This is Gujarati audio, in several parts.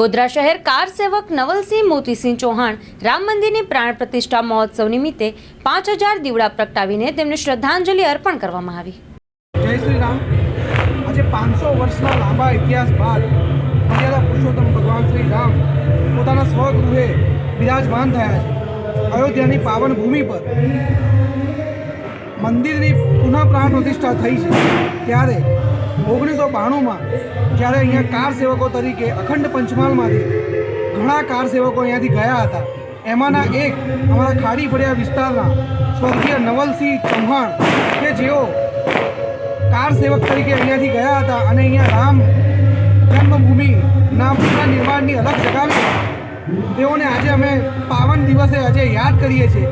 ગોધરા શહેર કાર સેવક નવલસિંહ મોતીસિંહ ચૌહાણ રામ મંદિરની પ્રાણ પ્રતિષ્ઠા મહોત્સવ નિમિત્તે પાંચ હજાર દીવડા પ્રગટાવીને તેમને શ્રદ્ધાંજલિ અર્પણ કરવામાં આવી. જય શ્રી રામ. આજે પાંચસો વર્ષના લાંબા ઇતિહાસ બાદ મર્યાદા પુરુષોત્તમ ભગવાન શ્રી રામ પોતાના સ્વગૃહે બિરાજમાન થયા છે. અયોધ્યાની પાવન ભૂમિ પર મંદિરની પુનઃ પ્રાણ પ્રતિષ્ઠા થઈ છે. ત્યારે ઓગણીસો બાણુંમાં જ્યારે અહીંયા કાર સેવકો તરીકે અખંડ પંચમહાલમાંથી ઘણા કાર સેવકો અહીંયાથી ગયા હતા. એમાંના એક અમારા ખાડી ફળિયા વિસ્તારના સ્વર્ગીય નવલસિંહ ચૌહાણ કે જેઓ કાર સેવક તરીકે અહીંયાથી ગયા હતા અને અહીંયા રામ જન્મભૂમિના પુનઃ નિર્માણની અલગ જગાવી. તેઓને આજે અમે પાવન દિવસે આજે યાદ કરીએ છીએ.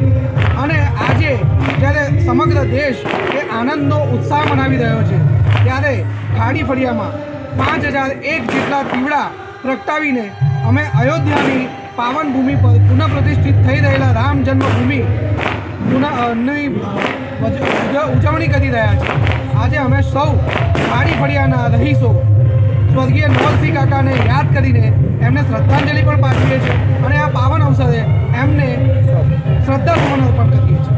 સમગ્ર દેશ એ આનંદનો ઉત્સાહ મનાવી રહ્યો છે. ત્યારે ખાડી ફળિયામાં પાંચ હજાર એક જેટલા દીવડા પ્રગટાવીને અમે અયોધ્યાની પાવન ભૂમિ પર પુનઃ પ્રતિષ્ઠિત થઈ રહેલા રામ જન્મભૂમિ પુનઃ અ, ની અ, વજ- ઉજ- ઉજવણી કરી રહ્યા છે. આજે અમે સૌ ખાડી ફળિયાના રહીશો સ્વર્ગીય નવલસિંહ કાકાને યાદ કરીને એમને શ્રદ્ધાંજલિ પણ પાઠવીએ છીએ અને આ પાવન અવસરે એમને શ્રદ્ધા સુમન અર્પણ કરીએ છીએ.